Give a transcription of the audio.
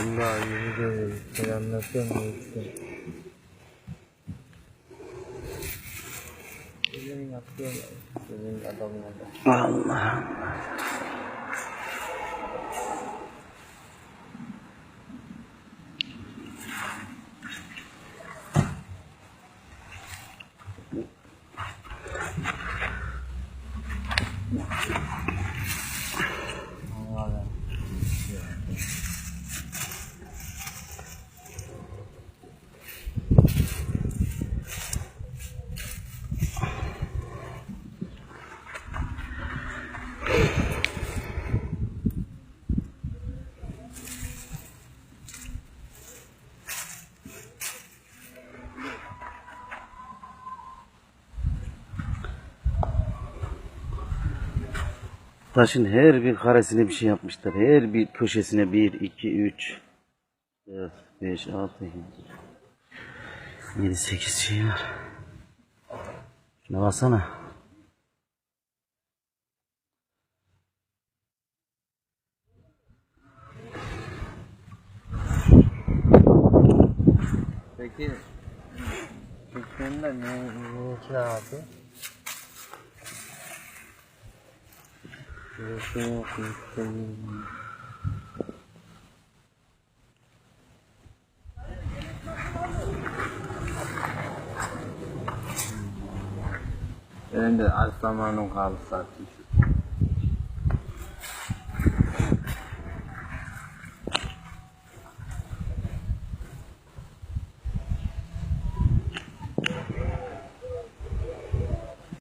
Allah'ını görürsün, anlatamıyorsun. Senin yapıyorlar, senin adamlar. Allah Allah. Taşın her bir karesine bir şey yapmışlar. Her bir köşesine 1, 2, 3, 4, 5, 6, 7, 7, 8 şey var. Şuna baksana. Peki dükkanında ne, ne için abi? Ende Aslan Manukal Satishuk.